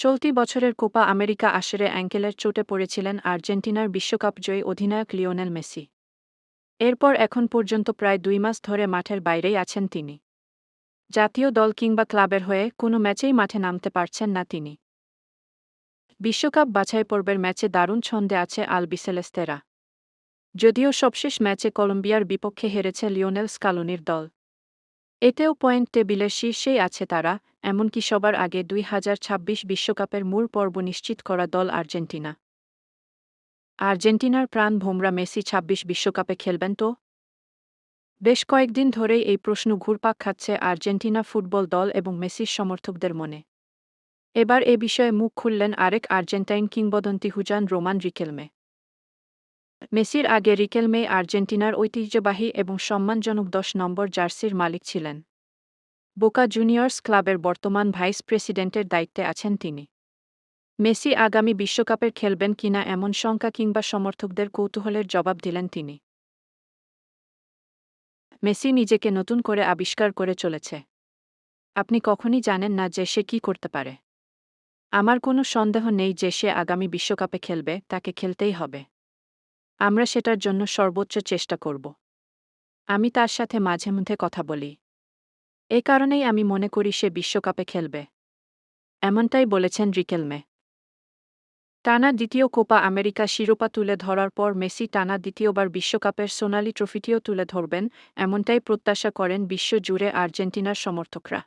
চলতি বছরের Copa America আসরে অ্যাঙ্কেলের চোটে পড়েছিলেন আর্জেন্টিনার বিশ্বকাপজয়ী অধিনায়ক লিওনেল মেসি। এরপর এখন পর্যন্ত প্রায় দুই মাস ধরে মাঠের বাইরেই আছেন তিনি। জাতীয় দল কিংবা ক্লাবের হয়ে কোনো ম্যাচেই মাঠে নামতে পারছেন না তিনি। বিশ্বকাপ বাছাই পর্বের ম্যাচে দারুণ ছন্দে আছে আলবিসেলেস্তেরা। যদিও সবশেষ ম্যাচে কলম্বিয়ার বিপক্ষে হেরেছে লিওনেল স্কালুনির দল। এতেও পয়েন্ট টেবিলের শীর্ষেই আছে তারা, এমনকি সবার আগে দুই হাজার ছাব্বিশ বিশ্বকাপের মূল পর্ব নিশ্চিত করা দল আর্জেন্টিনা। আর্জেন্টিনার প্রাণ ভোমরা মেসি ছাব্বিশ বিশ্বকাপে খেলবেন তো? বেশ কয়েকদিন ধরেই এই প্রশ্ন ঘুরপাক খাচ্ছে আর্জেন্টিনা ফুটবল দল এবং মেসির সমর্থকদের মনে। এবার এ বিষয়ে মুখ খুললেন আরেক আর্জেন্টাইন কিংবদন্তি হুজান রোমান রিকেলমে। মেসির আগে রিকেলমে আর্জেন্টিনার ঐতিহ্যবাহী এবং সম্মানজনক দশ নম্বর জার্সির মালিক ছিলেন। বোকা জুনিয়র্স ক্লাবের বর্তমান ভাইস প্রেসিডেন্টের দায়িত্বে আছেন তিনি। মেসি আগামী বিশ্বকাপের খেলবেন কিনা এমন শঙ্কা কিংবা সমর্থকদের কৌতূহলের জবাব দিলেন তিনি। মেসি নিজেকে নতুন করে আবিষ্কার করে চলেছে। আপনি কখনই জানেন না যে সে কি করতে পারে। আমার কোনো সন্দেহ নেই যে সে আগামী বিশ্বকাপে খেলবে, তাকে খেলতেই হবে। আমরা সেটার জন্য সর্বোচ্চ চেষ্টা করব। আমি তার সাথে মাঝে মধ্যে কথা বলি। এ কারণেই আমি মনে করি সে বিশ্বকাপে খেলবে। এমনটাই বলেছেন রিকেলমে। টানা দ্বিতীয় কোপা আমেরিকা শিরোপা তুলে ধরার পর মেসি টানা দ্বিতীয়বার বিশ্বকাপের সোনালি ট্রফিটিও তুলে ধরবেন, এমনটাই প্রত্যাশা করেন বিশ্বজুড়ে আর্জেন্টিনার সমর্থকরা।